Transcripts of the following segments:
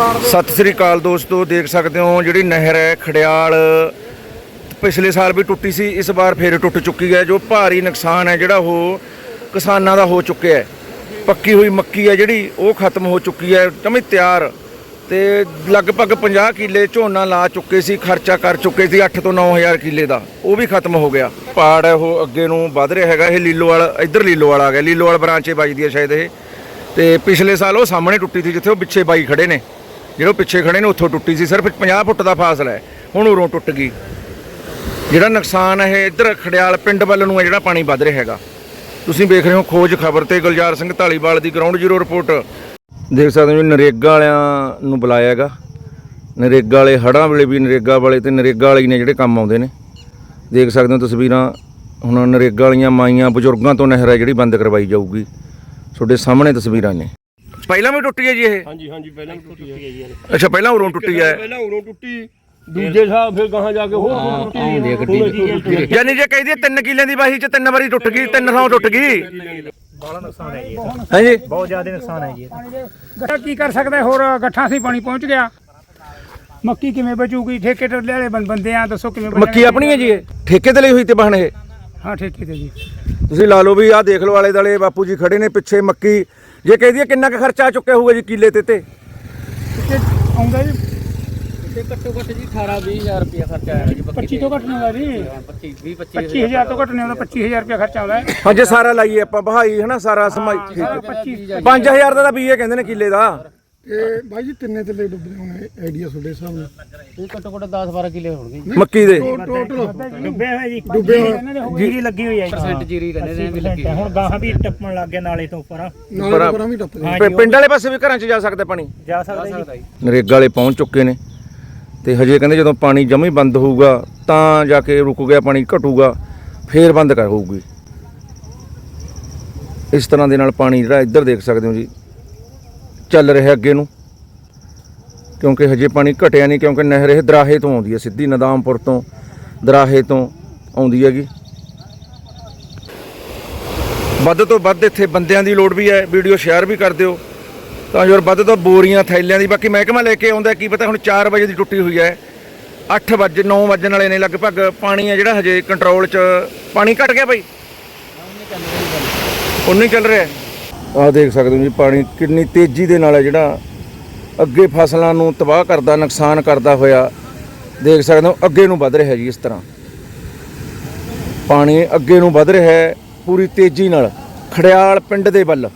ਸਤਿ ਸ੍ਰੀ ਅਕਾਲ ਦੋਸਤੋ, ਦੇਖ ਸਕਦੇ ਹੋ ਜਿਹੜੀ ਨਹਿਰ ਹੈ, ਖੜਿਆਲ ਪਿਛਲੇ ਸਾਲ ਵੀ ਟੁੱਟੀ ਸੀ, ਇਸ ਵਾਰ ਫੇਰ ਟੁੱਟ ਚੁੱਕੀ ਹੈ। ਜੋ ਭਾਰੀ ਨੁਕਸਾਨ ਹੈ, ਜਿਹੜਾ ਉਹ ਕਿਸਾਨਾਂ ਦਾ ਹੋ ਚੁੱਕਿਆ ਹੈ। ਪੱਕੀ ਹੋਈ ਮੱਕੀ ਹੈ ਜਿਹੜੀ, ਉਹ ਖਤਮ ਹੋ ਚੁੱਕੀ ਹੈ, ਜਮੀ ਤਿਆਰ। ਤੇ ਲਗਭਗ 50 ਕਿੱਲੇ ਝੋਨਾ ਲਾ ਚੁੱਕੇ ਸੀ, ਖਰਚਾ ਕਰ ਚੁੱਕੇ ਸੀ 8 ਤੋਂ 9000 ਕਿੱਲੇ ਦਾ। ਉਹ ਵੀ ਖਤਮ ਹੋ ਗਿਆ। ਪਹਾੜ ਹੈ, ਉਹ ਅੱਗੇ ਨੂੰ ਵੱਧ ਰਿਹਾ ਹੈਗਾ। ਇਹ ਲੀਲੋਵਾਲ, ਇੱਧਰ ਲੀਲੋਵਾਲ ਆ ਗਿਆ। ਲੀਲੋਵਾਲ ਬ੍ਰਾਂਚੇ ਵੱਜਦੀ ਹੈ ਸ਼ਾਇਦ ਇਹ। ਤੇ ਪਿਛਲੇ ਸਾਲ ਉਹ ਸਾਹਮਣੇ ਟੁੱਟੀ ਸੀ, ਜਿੱਥੇ ਉਹ ਪਿੱਛੇ ਬਾਈ ਖੜੇ ਨੇ। ਜਿਹੜੇ ਪਿੱਛੇ ਖੜੇ ਨੇ, ਉੱਥੋਂ ਟੁੱਟੀ ਸੀ, ਸਿਰਫ 50 ਫੁੱਟ ਦਾ ਫਾਸਲਾ ਹੈ। ਹੁਣ ਉਰੋਂ ਟੁੱਟ ਗਈ। ਜਿਹੜਾ ਨੁਕਸਾਨ ਹੈ, ਇਹ ਇੱਧਰ ਖੜਿਆਲ ਪਿੰਡ ਵੱਲ ਨੂੰ ਹੈ, ਜਿਹੜਾ ਪਾਣੀ ਵੱਧ ਰਿਹਾ ਹੈਗਾ। ਤੁਸੀਂ ਵੇਖ ਰਹੇ ਹੋ ਖੋਜ ਖਬਰ ਤੇ ਗੁਲਜ਼ਾਰ ਸਿੰਘ ਢਾਲੀਵਾਲ ਦੀ ਗਰਾਊਂਡ ਜ਼ੀਰੋ ਰਿਪੋਰਟ ਦੇਖ ਸਕਦੇ ਹੋ ਜੀ, ਨਰੇਗਾ ਵਾਲਿਆਂ ਨੂੰ ਬੁਲਾਇਆ ਹੈਗਾ। ਨਰੇਗਾ ਵਾਲੇ ਹੜਾਂ ਵੇਲੇ ਵੀ ਨਰੇਗਾ ਵਾਲੇ ਤੇ ਨਰੇਗਾ ਵਾਲੇ ਨੇ ਜਿਹੜੇ ਕੰਮ ਆਉਂਦੇ ਨੇ। ਦੇਖ ਸਕਦੇ ਹੋ ਤਸਵੀਰਾਂ, ਹੁਣ ਨਰੇਗਾ ਵਾਲੀਆਂ ਮਾਈਆਂ ਬਜ਼ੁਰਗਾਂ ਤੋਂ ਨਹਿਰ ਹੈ ਜਿਹੜੀ ਬੰਦ ਕਰਵਾਈ ਜਾਊਗੀ। ਤੁਹਾਡੇ ਸਾਹਮਣੇ ਤਸਵੀਰਾਂ ਨੇ। ਪਹਿਲਾਂ ਵੀ ਟੁੱਟੀ ਹੈ ਜੀ ਇਹ? ਹਾਂਜੀ ਹਾਂਜੀ ਪਹਿਲਾਂ ਵੀ ਟੁੱਟੀ ਹੈ। ਜੀ ਅੱਛਾ ਪਹਿਲਾਂ ਉਰੋਂ ਟੁੱਟੀ ਹੈ। ਪਹਿਲਾਂ ਉਰੋਂ ਟੁੱਟੀ ਦੂਜੇ ਸਾਲ ਫਿਰ ਗਾਹਾਂ ਜਾ ਕੇ ਹੋਰ ਟੁੱਟੀ। ਯਾਨੀ ਜੇ ਕਹੀ ਦੀ 3 ਕਿੱਲਿਆਂ ਦੀ ਵਾਹੀ ਚ ਤਿੰਨ ਵਾਰੀ ਟੁੱਟ ਗਈ ਤਿੰਨ ਥਾਂ ਟੁੱਟ ਗਈ। ਬੜਾ ਨੁਕਸਾਨ ਹੈ ਜੀ ਹਾਂਜੀ। ਬਹੁਤ ਜ਼ਿਆਦਾ ਨੁਕਸਾਨ ਹੈ ਜੀ ਗੱਠਾ ਕੀ ਕਰ ਸਕਦਾ? ਹੋਰ ਗੱਠਾਂ ਸੀ ਪਾਣੀ ਪਹੁੰਚ ਗਿਆ। ਮੱਕੀ ਕਿਵੇਂ ਬਚੂਗੀ? ਠੇਕੇ ਤੇ ਵਾਲੇ ਬੰਦੇ ਆ ਦੱਸੋ ਕਿਵੇਂ? ਮੱਕੀ ਆਪਣੀ ਹੈ ਜੀ ਇਹ? ਠੇਕੇ ਤੇ ਲਈ ਹੋਈ ਤੇ ਬਹਣ ਇਹ? ਹਾਂ ਠੇਕੇ ਤੇ ਜੀ। ਤੁਸੀਂ ਲਾ ਲਓ ਵੀ ਆਹ ਦੇਖ ਲਓ ਵਾਲੇ ਦਲੇ ਬਾਪੂ ਜੀ ਖੜੇ ਨੇ ਪਿੱਛੇ ਮੱਕੀ। ਜੇ ਕਹਿ ਦਈਏ ਕਿੰਨਾ ਕੁ ਖਰਚਾ ਆ ਚੁੱਕਿਆ ਹੋਊਗਾ ਜੀ ਕਿੱਲੇ ਤੇ ਤੇ? ਤੇ ਆਉਂਦਾ ਜੀ। ਤੇ ਘੱਟੋ ਘੱਟ ਜੀ 18 20000 ਰੁਪਏ ਖਰਚਾ ਆਇਆ ਜੀ 25 ਤੋਂ। ਘੱਟ ਨਹੀਂ ਆਉਂਦਾ ਜੀ। 25 20 25000 ਤੋਂ ਘੱਟ ਨਹੀਂ ਆਉਂਦਾ 25000 ਰੁਪਏ ਖਰਚਾ ਆਉਂਦਾ ਹੈ। ਹਾਂ ਜੇ ਸਾਰਾ ਲਾਈਏ ਆਪਾਂ ਬਹਾਈ ਹਨਾ ਸਾਰਾ ਸਮਾਈ। ਠੀਕ ਹੈ 25 5000 ਦਾ ਤਾਂ ਬੀਏ ਕਹਿੰਦੇ ਨੇ ਕਿੱਲੇ ਦਾ। ਇਹ ਬਾਈ ਜੀ ਤਿੰਨੇ ਤੇ ਡੁੱਬਦੇ ਹੋਣੇ ਆਈਡੀਆ ਤੁਹਾਡੇ ਹਿਸਾਬ ਨਾਲ। ਇਹ ਘੱਟੋ ਘੱਟ 10 12 ਕਿੱਲੇ ਹੋਣਗੇ ਮੱਕੀ ਦੇ? ਟੋਟਲ। ਡੁੱਬੇ ਹੋਏ ਜੀ। ਡੁੱਬੇ ਹੋਏ। ਜੀਰੀ ਲੱਗੀ ਹੋਈ ਹੈ ਜੀ। ਪਰਸੈਂਟ ਜੀਰੀ ਕਹਿੰਦੇ ਨੇ ਵੀ ਲੱਗੀ ਹੁਣ ਗਾਹਾਂ ਵੀ ਟੱਪਣ ਲੱਗ ਗਿਆ ਨਾਲੇ ਤੋਂ ਉੱਪਰ। ਨਾਲੇ ਪਰਾਂ ਵੀ ਟੱਪ ਗਏ। ਪ- ਪਿੰਡ ਵਾਲੇ ਪਾਸੇ ਵੀ ਘਰਾਂ 'ਚ ਜਾ ਸਕਦਾ ਪਾਣੀ? ਜਾ ਸਕਦਾ ਜੀ। ਨਰੇਗਾ ਵਾਲੇ ਪਹੁੰਚ ਚੁੱਕੇ ਨੇ। ਤੇ ਹਜੇ ਕਹਿੰਦੇ ਜਦੋਂ ਪਾਣੀ ਜਮੀ ਬੰਦ ਹੋਊਗਾ ਤਾਂ ਜਾ ਕੇ ਰੁਕ ਗਿਆ ਪਾਣੀ ਘਟੂਗਾ ਫੇਰ ਬੰਦ ਕਰ ਹੋਊਗੀ। ਇਸ ਤਰ੍ਹਾਂ ਦੇ ਨਾਲ ਪਾਣੀ ਜਿਹੜਾ ਇੱਧਰ ਦੇਖ ਸਕਦੇ ਹੋ ਜੀ। ਚੱਲ ਰਿਹਾ ਅੱਗੇ ਨੂੰ। ਕਿਉਂਕਿ ਹਜੇ ਪਾਣੀ ਘਟਿਆ ਨਹੀਂ, ਕਿਉਂਕਿ ਨਹਿਰ ਇਹ ਦਰਾਹੇ ਤੋਂ ਆਉਂਦੀ ਹੈ, ਸਿੱਧੀ ਨਦਾਮਪੁਰ ਤੋਂ ਦਰਾਹੇ ਤੋਂ ਆਉਂਦੀ ਹੈਗੀ। ਵੱਧ ਤੋਂ ਵੱਧ ਇੱਥੇ ਬੰਦਿਆਂ ਦੀ ਲੋੜ ਵੀ ਹੈ, ਵੀਡੀਓ ਸ਼ੇਅਰ ਵੀ ਕਰ ਦਿਓ। ਤਾਂ ਜੋ ਵੱਧ ਤੋਂ ਬੋਰੀਆਂ ਥੈਲਿਆਂ ਦੀ, ਬਾਕੀ ਮਹਿਕਮਾ ਲੈ ਕੇ ਆਉਂਦਾ, ਕੀ ਪਤਾ ਹੁਣ 4 ਵਜੇ ਦੀ ਟੁੱਟੀ ਹੋਈ ਹੈ। 8 ਵਜੇ 9 ਵਜਣ ਵਾਲੇ ਨੇ, ਲਗਭਗ ਪਾਣੀ ਹੈ ਜਿਹੜਾ ਹਜੇ ਕੰਟਰੋਲ 'ਚ, ਪਾਣੀ ਘਟ ਗਿਆ ਬਾਈ। ਉਨੀ ਚੱਲ ਰਿਹਾ। ਆਹ ਦੇਖ ਸਕਦੇ ਹੋ ਜੀ, ਪਾਣੀ ਕਿੰਨੀ ਤੇਜ਼ੀ ਦੇ ਨਾਲ ਹੈ ਜਿਹੜਾ। ਅੱਗੇ ਫਸਲਾਂ ਨੂੰ ਤਬਾਹ ਕਰਦਾ, ਨੁਕਸਾਨ ਕਰਦਾ ਹੋਇਆ, ਦੇਖ ਸਕਦੇ ਹੋ, ਅੱਗੇ ਨੂੰ ਵੱਧ ਰਿਹਾ ਜੀ ਇਸ ਤਰ੍ਹਾਂ। ਪਾਣੀ ਅੱਗੇ ਨੂੰ ਵੱਧ ਰਿਹਾ ਹੈ, ਪੂਰੀ ਤੇਜ਼ੀ ਨਾਲ। ਖੜਿਆਲ ਪਿੰਡ ਦੇ ਵੱਲ।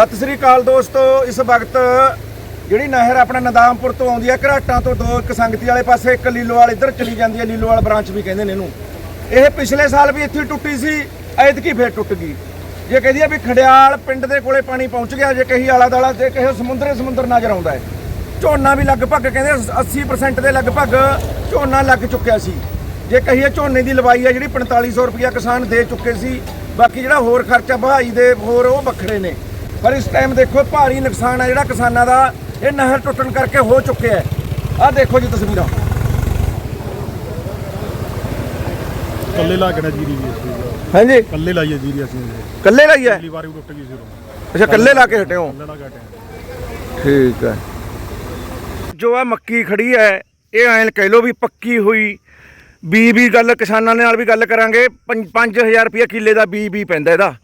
ਸਤਿ ਸ੍ਰੀ ਅਕਾਲ ਦੋਸਤੋ, ਇਸ ਵਕਤ ਜਿਹੜੀ ਨਹਿਰ ਆਪਣਾ ਨਦਾਮਪੁਰ ਤੋਂ ਆਉਂਦੀ ਹੈ, ਘਰਾਟਾਂ ਤੋਂ ਦੋ, ਇੱਕ ਸੰਗਤੀ ਵਾਲੇ ਪਾਸੇ, ਇੱਕ ਲੀਲੋਵਾਲ ਇੱਧਰ ਚਲੀ ਜਾਂਦੀ ਹੈ ਲੀਲੋਵਾਲ ਬ੍ਰਾਂਚ ਵੀ ਕਹਿੰਦੇ ਨੇ ਇਹਨੂੰ। ਇਹ ਪਿਛਲੇ ਸਾਲ ਵੀ ਇੱਥੇ ਟੁੱਟੀ ਸੀ, ਐਤਕੀ ਫੇਰ ਟੁੱਟ ਗਈ। ਜੇ ਕਹਦੀ ਆ ਵੀ ਖੜਿਆਲ ਪਿੰਡ ਦੇ ਕੋਲੇ ਪਾਣੀ ਪਹੁੰਚ ਗਿਆ, ਜੇ ਕਹੀ ਆਲਾ ਦਾਲਾ ਤੇ ਕਹੇ ਸਮੁੰਦਰੇ ਸਮੁੰਦਰ ਨਜ਼ਰ ਆਉਂਦਾ ਹੈ। ਝੋਨਾ ਵੀ ਲਗਭਗ ਕਹਿੰਦੇ 80% ਦੇ ਲਗਭਗ ਝੋਨਾ ਲੱਗ ਚੁੱਕਿਆ ਸੀ। ਜੇ ਕਹੀਏ ਝੋਨੇ ਦੀ ਲਵਾਈ ਹੈ, ਜਿਹੜੀ 4500 ਰੁਪਇਆ ਕਿਸਾਨ ਦੇ ਚੁੱਕੇ ਸੀ, ਬਾਕੀ ਜਿਹੜਾ ਹੋਰ ਖਰਚਾ, ਬਹਾਈ ਦੇ ਹੋਰ ਉਹ ਵੱਖਰੇ ਨੇ। ਪਰ ਇਸ ਟਾਈਮ ਦੇਖੋ ਭਾਰੀ ਨੁਕਸਾਨ ਹੈ ਜਿਹੜਾ ਕਿਸਾਨਾਂ ਦਾ ਇਹ ਨਹਿਰ ਟੁੱਟਣ ਕਰਕੇ ਹੋ ਚੁੱਕਿਆ ਹੈ ਆਹ ਦੇਖੋ ਜੀ ਤਸਵੀਰਾਂ। ਕੱਲੇ ਲਾ ਕੇ ਨਾ ਜੀਰੀ ਵੀ ਅਸੀਂ। ਹਾਂਜੀ? ਕੱਲੇ ਲਾਈਏ ਜੀਰੀ ਅਸੀਂ। ਕੱਲੇ ਲਾਈ ਹੈ ਪਿਛਲੀ ਵਾਰੀ ਟੁੱਟ ਗਈ ਸੀ ਉਦੋਂ। ਅੱਛਾ ਕੱਲੇ ਲਾ ਕੇ ਹਟਿਓ। ਕੱਲੇ ਲਾ ਕੇ ਹਟੇ ਠੀਕ ਹੈ ਜੋ ਆ ਮੱਕੀ ਖੜੀ ਹੈ ਇਹ ਐਂ ਕਹਿ ਲੋ ਵੀ ਪੱਕੀ ਹੋਈ। ਬੀ ਵੀ ਗੱਲ ਕਿਸਾਨਾਂ ਦੇ ਨਾਲ ਵੀ ਗੱਲ ਕਰਾਂਗੇ। 5000 ਰੁਪਏ ਕਿੱਲੇ ਦਾ ਬੀ ਵੀ ਪੈਂਦਾ ਇਹਦਾ।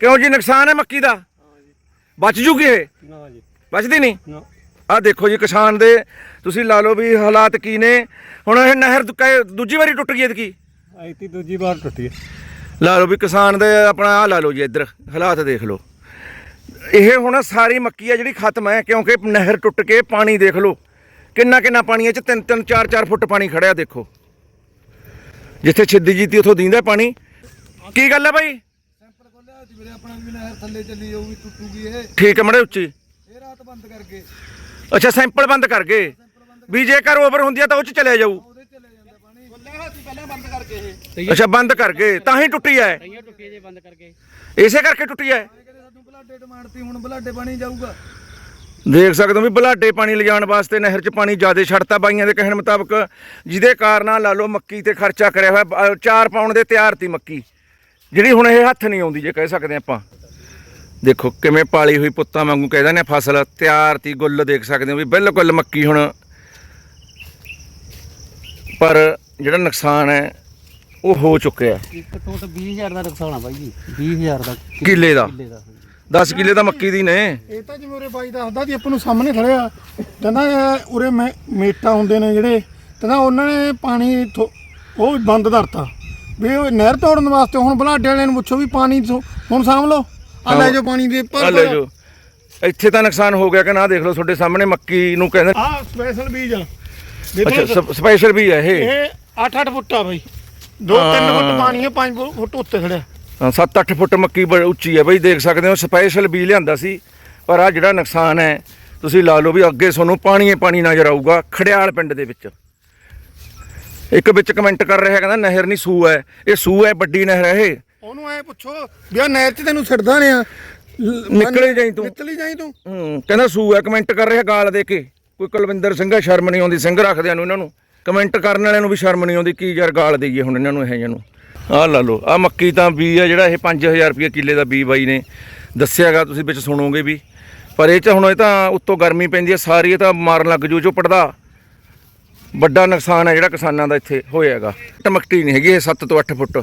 ਕਿਉਂ ਜੀ ਨੁਕਸਾਨ ਹੈ ਮੱਕੀ ਦਾ? ਬਚ ਜੂਗੀ ਇਹ? ਨਾ ਜੀ। ਬਚਦੀ ਨਹੀਂ? ਨਾ। ਆਹ ਦੇਖੋ ਜੀ ਕਿਸਾਨ ਦੇ ਤੁਸੀਂ ਲਾ ਲਓ ਵੀ ਹਾਲਾਤ ਕੀ ਨੇ। ਹੁਣ ਇਹ ਨਹਿਰ ਦੂ- ਕਹਿ- ਦੂਜੀ ਵਾਰੀ ਟੁੱਟ ਗਈ ਇਹਦੀ ਆਈਤੀ ਦੂਜੀ ਵਾਰ ਟੁੱਟੀ ਹੈ। ਲਾ ਲਓ ਵੀ ਕਿਸਾਨ ਦੇ ਆਪਣਾ ਆਹ ਲਾ ਲਓ ਜੀ ਇੱਧਰ ਹਾਲਾਤ ਦੇਖ ਲਓ। ਇਹ ਹੁਣ ਸਾਰੀ ਮੱਕੀ ਆ ਜਿਹੜੀ ਖਤਮ ਹੈ ਕਿਉਂਕਿ ਨਹਿਰ ਟੁੱਟ ਕੇ ਪਾਣੀ ਦੇਖ ਲਓ। ਕਿੰਨਾ ਕਿੰਨਾ ਪਾਣੀ ਹੈ ਚ 3 3 4 4 ਫੁੱਟ ਪਾਣੀ ਖੜਿਆ ਦੇਖੋ। ਜਿੱਥੇ ਛਿੱਦੀ ਜੀਤੀ ਉਥੋਂ ਦੀਂਦਾ ਪਾਣੀ। ਕੀ ਗੱਲ ਹੈ ਬਾਈ? ਆਪਣਾ ਵੀ ਨਹਿਰ ਥੱਲੇ ਚੱਲੀ ਜਾਊਗੀ ਟੁੱਟੂਗੀ ਇਹ। ਠੀਕ ਹੈ ਮੜੇ ਉੱਚੀ। ਇਹ ਰਾਤ ਬੰਦ ਕਰਕੇ। ਅੱਛਾ ਸੈਂਪਲ ਬੰਦ ਕਰ ਗਏ। ਵੀ ਜੇਕਰ ਓਵਰ ਹੁੰਦੀ ਆ ਤਾਂ ਉਹ ਚ ਚਲਿਆ ਜਾਊ। ਅੱਛਾ ਬੰਦ ਕਰ ਗਏ ਤਾਂ ਹੀ ਟੁੱਟੀ ਜੇ ਬੰਦ ਕਰਕੇ ਇਸੇ ਕਰਕੇ ਟੁੱਟੀ ਹੈ। ਬਲਾਡੇ ਟਮਾਟਤੀ ਹੁਣ ਬਲਾਡੇ ਪਾਣੀ ਜਾਊਗਾ। ਦੇਖ ਸਕਦੇ ਹੋ ਵੀ ਬਲਾਡੇ ਪਾਣੀ ਲਿਜਾਣ ਵਾਸਤੇ ਨਹਿਰ 'ਚ ਪਾਣੀ ਜ਼ਿਆਦਾ ਛੱਡਤਾ। ਬਾਈਆਂ ਦੇ ਕਹਿਣ ਮੁਤਾਬਕ ਜਿਹਦੇ ਕਾਰਨ ਆ ਲਾ ਲਓ ਮੱਕੀ ਤੇ ਖਰਚਾ ਕਰਿਆ ਹੋਇਆ 4 ਪਾਉਣ ਦੇ ਤਿਆਰ ਤੀ ਮੱਕੀ। ਜਿਹੜੀ ਹੁਣ ਇਹ ਹੱਥ ਨਹੀਂ ਆਉਂਦੀ ਜੇ ਕਹਿ ਸਕਦੇ ਆਪਾਂ। ਦੇਖੋ ਕਿਵੇਂ ਪਾਲੀ ਹੋਈ ਪੁੱਤਾਂ ਵਾਂਗੂ ਕਹਿ ਦਿੰਦੇ ਆ ਫਸਲ ਤਿਆਰ ਤੀ ਗੁੱਲ ਦੇਖ ਸਕਦੇ ਹੋ ਵੀ ਬਿਲਕੁਲ ਮੱਕੀ ਹੁਣ। ਪਰ ਜਿਹੜਾ ਨੁਕਸਾਨ ਹੈ ਉਹ ਹੋ ਚੁੱਕਿਆ। ਇੱਕ ਟੋਟ 20000 ਦਾ ਨੁਕਸਾਨ ਆ ਬਾਈ ਜੀ 20000 ਦਾ। ਕਿੱਲੇ ਦਾ। ਕਿੱਲੇ ਦਾ 10 ਕਿੱਲੇ ਤਾਂ ਮੱਕੀ ਦੀ ਨੇ। ਇਹ ਤਾਂ ਜਿਵੇਂ ਉਰੇ ਬਾਈ ਦੱਸਦਾ ਜੀ ਆਪਾਂ ਨੂੰ ਸਾਹਮਣੇ ਖੜਿਆ। ਕਹਿੰਦਾ ਉਰੇ ਮੇ- ਮੇਟਾ ਹੁੰਦੇ ਨੇ ਜਿਹੜੇ। ਕਹਿੰਦਾ ਉਹਨਾਂ ਨੇ ਪਾਣੀ ਥੋ- ਉਹ ਬੰਦ ਕਰਤਾ। ਵੀ ਉਹ ਨਹਿਰ ਤੋੜਨ ਵਾਸਤੇ ਹੁਣ ਬਲਾਡੇ ਵਾਲਿਆਂ ਨੂੰ ਪੁੱਛੋ ਵੀ ਪਾਣੀ ਥੋ- ਹੁਣ ਸਾਂਭ ਲਓ। ਆ ਲੈ ਜਾਓ ਪਾਣੀ ਦੇ ਆ ਲੈ ਜੋ ਇੱਥੇ ਤਾਂ ਨੁਕਸਾਨ ਹੋ ਗਿਆ ਕਿ ਨਾ ਦੇਖ ਲਓ ਤੁਹਾਡੇ ਸਾਹਮਣੇ ਮੱਕੀ ਨੂੰ ਕਹਿੰਦੇ ਆ ਸਪੈਸ਼ਲ ਬੀਜ ਆ। ਅੱਛਾ ਸਪ- ਸਪੈਸ਼ਲ ਵੀ ਹੈ ਇਹ? ਇਹ 8-8 ਫੁੱਟ ਆ ਬਾਈ। 2-3 ਫੁੱਟ ਪਾਣੀ ਹੈ 5 ਫੁੱਟ ਉੱਤੇ ਖੜਿਆ। 7-8 ਫੁੱਟ ਮੱਕੀ ਉੱਚੀ ਹੈ ਬਈ ਦੇਖ ਸਕਦੇ ਹੋ ਸਪੈਸ਼ਲ ਵੀ ਲਿਆਂਦਾ ਸੀ ਪਰ ਆ ਜਿਹੜਾ ਨੁਕਸਾਨ ਹੈ ਤੁਸੀਂ ਲਾ ਲਓ ਵੀ ਅੱਗੇ ਤੁਹਾਨੂੰ ਪਾਣੀ ਹੀ ਪਾਣੀ ਨਜ਼ਰ ਆਊਗਾ ਖੜਿਆਲ ਪਿੰਡ ਦੇ ਵਿੱਚ। ਇੱਕ ਵਿੱਚ ਕਮੈਂਟ ਕਰ ਰਿਹਾ ਕਹਿੰਦਾ ਨਹਿਰ ਨਹੀਂ ਸੂ ਹੈ ਇਹ ਸੂ ਹੈ ਵੱਡੀ ਨਹਿਰ ਹੈ ਇਹ। ਉਹਨੂੰ ਐ ਪੁੱਛੋ ਵੀ ਆ ਨਹਿਰ 'ਚ ਤੈਨੂੰ ਛੱਡਦਾ ਨੇ ਆ। ਨਿਕਲੇ ਜਾਈਂ ਤੂੰ। ਨਿਕਲੀ ਜਾਈ ਤੂੰ। ਹੂੰ ਕਹਿੰਦਾ ਸੂ ਹੈ ਕਮੈਂਟ ਕਰ ਰਿਹਾ ਗਾਲ ਦੇ ਕੇ। ਕੋਈ ਕੁਲਵਿੰਦਰ ਸਿੰਘ ਸ਼ਰਮ ਨਹੀਂ ਆਉਂਦੀ ਸਿੰਘ ਰੱਖਦਿਆਂ ਨੂੰ ਇਹਨਾਂ ਨੂੰ। ਕਮੈਂਟ ਕਰਨ ਵਾਲਿਆਂ ਨੂੰ ਵੀ ਸ਼ਰਮ ਨਹੀਂ ਆਉਂਦੀ ਕੀ ਯਾਰ ਗਾਲ ਦੇਈਏ ਹੁਣ ਇਹਨਾਂ ਨੂੰ ਇਹ ਜਿਹੀਆਂ ਨੂੰ। ਆਹ ਲਾ ਲਓ ਆ ਮੱਕੀ ਤਾਂ ਬੀ ਹੈ ਜਿਹੜਾ ਇਹ 5000 ਰੁਪਏ ਕਿੱਲੇ ਦਾ ਬੀ ਬਾਈ ਨੇ। ਦੱਸਿਆਗਾ ਤੁਸੀਂ ਵਿੱਚ ਸੁਣੋਗੇ ਵੀ। ਪਰ ਇਹ ਚ ਹੁਣ ਇਹ ਤਾਂ ਉੱਤੋਂ ਗਰਮੀ ਪੈਂਦੀ ਹੈ ਸਾਰੀ ਇਹ ਤਾਂ ਮਾਰਨ ਲੱਗ ਜੂ ਚੋਪੜਦਾ ਵੱਡਾ ਨੁਕਸਾਨ ਹੈ ਜਿਹੜਾ ਕਿਸਾਨਾਂ ਦਾ ਇੱਥੇ ਹੋਇਆ ਹੈਗਾ। ਟਮਕਟੀ ਨਹੀਂ ਹੈਗੀ ਇਹ 7 ਤੋਂ 8 ਫੁੱਟ।